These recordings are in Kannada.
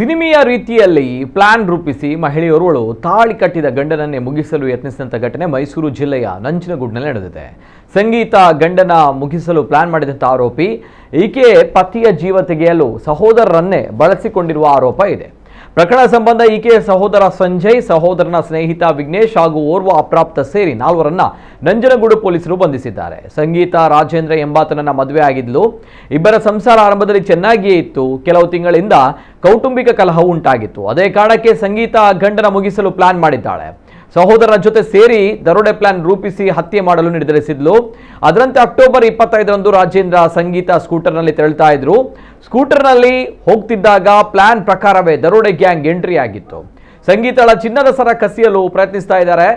ಸಿನಿಮೆಯ ರೀತಿಯಲ್ಲಿ ಪ್ಲಾನ್ ರೂಪಿಸಿ ಮಹಿಳೆಯೋರ್ವಳು ತಾಳಿ ಕಟ್ಟಿದ ಗಂಡನನ್ನೇ ಮುಗಿಸಲು ಯತ್ನಿಸಿದಂಥ ಘಟನೆ ಮೈಸೂರು ಜಿಲ್ಲೆಯ ನಂಜನಗೂಡಿನಲ್ಲಿ ನಡೆದಿದೆ. ಸಂಗೀತ ಗಂಡನ ಮುಗಿಸಲು ಪ್ಲಾನ್ ಮಾಡಿದಂಥ ಆರೋಪಿ, ಈಕೆ ಪತಿಯ ಜೀವ ತೆಗೆಯಲು ಸಹೋದರರನ್ನೇ ಬಳಸಿಕೊಂಡಿರುವ ಆರೋಪ ಇದೆ. ಪ್ರಕರಣ ಸಂಬಂಧ ಈಕೆಯ ಸಹೋದರ ಸಂಜಯ್, ಸಹೋದರನ ಸ್ನೇಹಿತ ವಿಘ್ನೇಶ್ ಹಾಗೂ ಓರ್ವ ಅಪ್ರಾಪ್ತ ಸೇರಿ ನಾಲ್ವರನ್ನ ನಂಜನಗೂಡು ಪೊಲೀಸರು ಬಂಧಿಸಿದ್ದಾರೆ. ಸಂಗೀತ ರಾಜೇಂದ್ರ ಎಂಬಾತನನ್ನ ಮದುವೆ ಆಗಿದ್ಲು ಇಬ್ಬರ ಸಂಸಾರ ಆರಂಭದಲ್ಲಿ ಚೆನ್ನಾಗಿಯೇ ಇತ್ತು. ಕೆಲವು ತಿಂಗಳಿಂದ ಕೌಟುಂಬಿಕ ಕಲಹ ಉಂಟಾಗಿತ್ತು. ಅದೇ ಕಾರಣಕ್ಕೆ ಸಂಗೀತ ಗಂಡನ ಮುಗಿಸಲು ಪ್ಲಾನ್ ಮಾಡಿದ್ದಾಳೆ. ಸಹೋದರರ ಜೊತೆ ಸೇರಿ ದರೋಡೆ ಪ್ಲಾನ್ ರೂಪಿಸಿ ಹತ್ಯೆ ಮಾಡಲು ನಿರ್ಧರಿಸಿದ್ಲು. ಅದರಂತೆ ಅಕ್ಟೋಬರ್ ಇಪ್ಪತ್ತೈದರಂದು ರಾಜೇಂದ್ರ ಸಂಗೀತ ಸ್ಕೂಟರ್ನಲ್ಲಿ ತೆರಳ್ತಾ ಇದ್ರು. ಸ್ಕೂಟರ್ನಲ್ಲಿ ಹೋಗ್ತಿದ್ದಾಗ ಪ್ಲಾನ್ ಪ್ರಕಾರವೇ ದರೋಡೆ ಗ್ಯಾಂಗ್ ಎಂಟ್ರಿ ಆಗಿತ್ತು. ಸಂಗೀತಳ ಚಿನ್ನದ ಸರ ಕಸಿಯಲು ಪ್ರಯತ್ನಿಸ್ತಾ ಇದ್ದಾರೆ.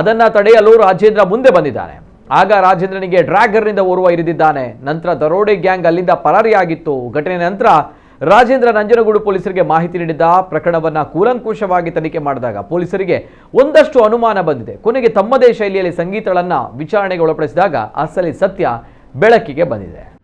ಅದನ್ನ ತಡೆಯಲು ರಾಜೇಂದ್ರ ಮುಂದೆ ಬಂದಿದ್ದಾನೆ. ಆಗ ರಾಜೇಂದ್ರನಿಗೆ ಡ್ರ್ಯಾಗರ್ನಿಂದ ಓರ್ವ ಇರಿದಿದ್ದಾನೆ. ನಂತರ ದರೋಡೆ ಗ್ಯಾಂಗ್ ಅಲ್ಲಿಂದ ಪರಾರಿಯಾಗಿತ್ತು. ಘಟನೆ ನಂತರ ರಾಜೇಂದ್ರ ನಂಜನಗೂಡು ಪೊಲೀಸರಿಗೆ ಮಾಹಿತಿ ನೀಡಿದ್ದ ಪ್ರಕರಣವನ್ನ ಕೂಲಂಕುಷವಾಗಿ ತನಿಖೆ ಮಾಡಿದಾಗ ಪೊಲೀಸರಿಗೆ ಒಂದಷ್ಟು ಅನುಮಾನ ಬಂದಿದೆ. ಕೊನೆಗೆ ತಮ್ಮದೇ ಶೈಲಿಯಲ್ಲಿ ಸಂಗೀತಗಳನ್ನು ವಿಚಾರಣೆಗೆ ಒಳಪಡಿಸಿದಾಗ ಅಸಲಿ ಸತ್ಯ ಬೆಳಕಿಗೆ ಬಂದಿದೆ.